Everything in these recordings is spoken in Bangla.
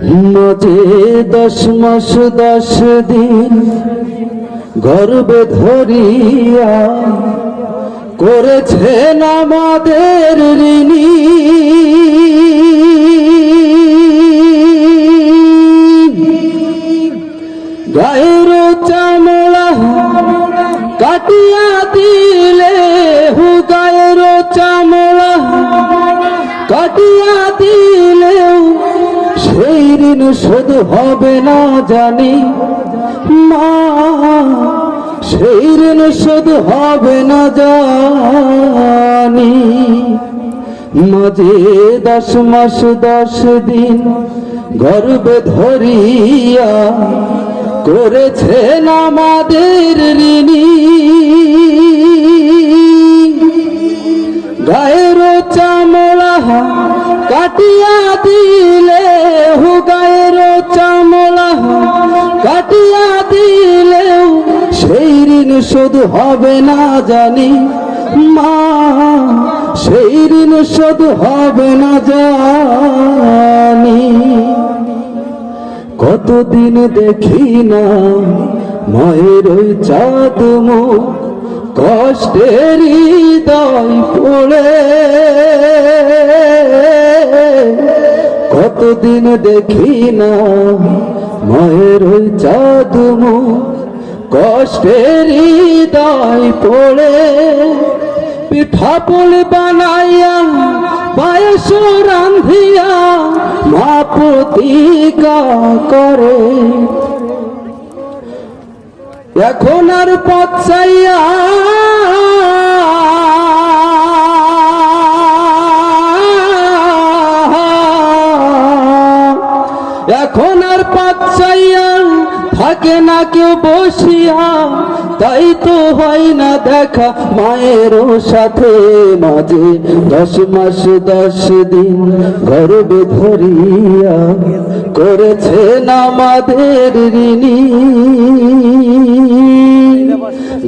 মাঝে দশ মাস, দশ দিন গর্বে ধরিয়া করেছেন আমাদের ঋণী। গায়ের চামড়া কাটিয়া দিলে হু, গায়ের চামড়া কাটিয়া দিলেও ঋণ শোধ হবে না জানি। মা, সেই ঋণ শোধ হবে না জানি। মাঝে দশ মাস, দশ দিন গর্বে ধরিয়া করেছেন আমাদের ঋণী। গায়ের চামড়া কাটিয়া হু চামড়া কাটিয়া দিলেও সেই ঋণ শোধ হবে না জানি। মা, সেই ঋণ শোধ হবে না জানি। কতদিন দেখি না মায়ের ওই চাঁদ মুখ, কষ্টের হৃদয় পড়ে কতদিন দেখি না, মায়ের ওই চাঁদ মুখ, কষ্টের হৃদয় পড়ে। পিঠা পুলি বানাইয়া, পায়েস রান্ধিয়া মা প্রতিকা করে। এখন আর পথ চাইয়া থাকে না কেউ বসিয়া, তাই তো হয় না দেখা। মায়ের সাথে মাঝে দশ মাস, দশ দিন গর্বে ধরিয়া না আমাদের ঋণী।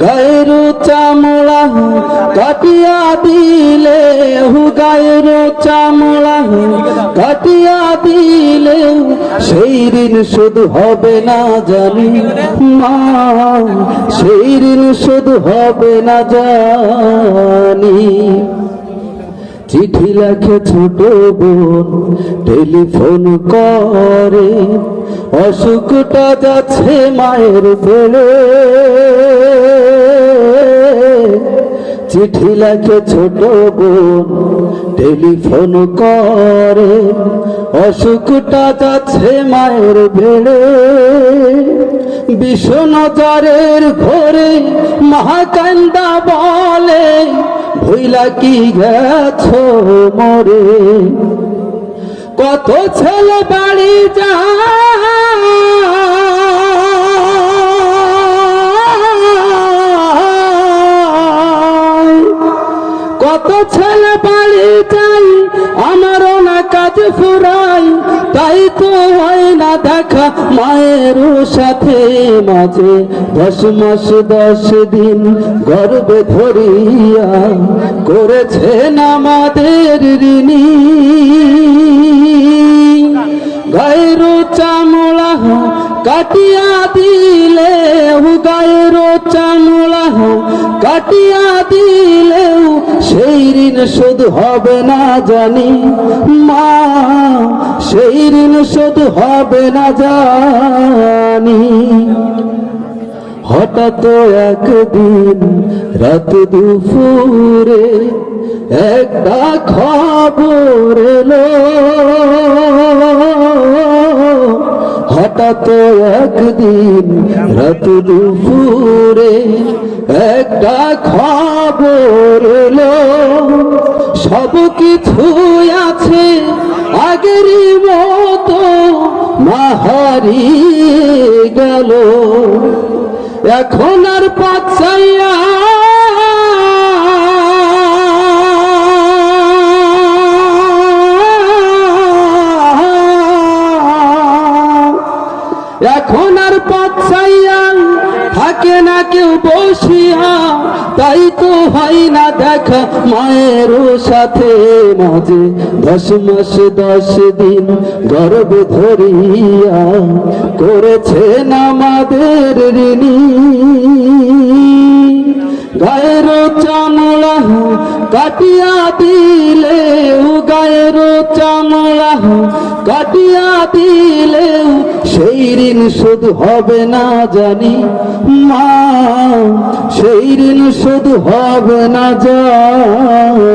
গায়ের চামড়া কাটিয়া দিলে হু গায়ের চামড়া কাটিয়া দিলে সেই ঋণ শুধু হবে না জানি মা। সেই ঋণ শুধু হবে না জানি। চিঠি লেখে ছোট বোন, টেলিফোন করে। অসুখটা যাচ্ছে মায়ের বেড়ে চিঠি লেখে ছোট বোন, টেলিফোন করে, অসুখটা যাচ্ছে মায়ের বেড়ে। বিশ্বনজরের ঘরে মহাকান্দা বলে, ভইলা কি গেছ মরে? কত ছেলে বাড়ি যায় কত ছেলে বাড়ি যাই, আমারও না কাজ ফুরাই, তাই তো হয় না দেখা মায়ের সাথে মাঝে। দশ মাস, দশ দিন গর্বে ধরিয়া করেছেন আমাদের ঋণী। গায়ের চামড়া কাটিয়া দিলে গায়ের চামড়া কাটিয়া দিলেও সেই ঋণ শোধ হবে না জানি। মা, সেই ঋণ শোধ হবে না জানি। হঠাৎ একদিন রাত দুপুরে একটা খবর এলো। হঠাৎ একদিন রাত দুপুরে একটা খবর এলো। সব কিছু আছে আগের মতো, মাহারি গেল। এখন আর পাচ্ছাইয়া এখন আর পাচ্ছাইয়া থাকে না কেউ বসিয়া, তাই তো হয় না দেখা মায়েরও সাথে মাঝে। দশ মাস, দশ দিন গর্ব ধরিয়া করেছেন আমাদের ঋণী। গায়ের চামড়া কাটিয়া দিলেও গায়ের চামলা কাটিয়া দিলেও সেই ঋণ শোধ হবে না জানি। মা, সেই ঋণ শোধ হবে না জানি।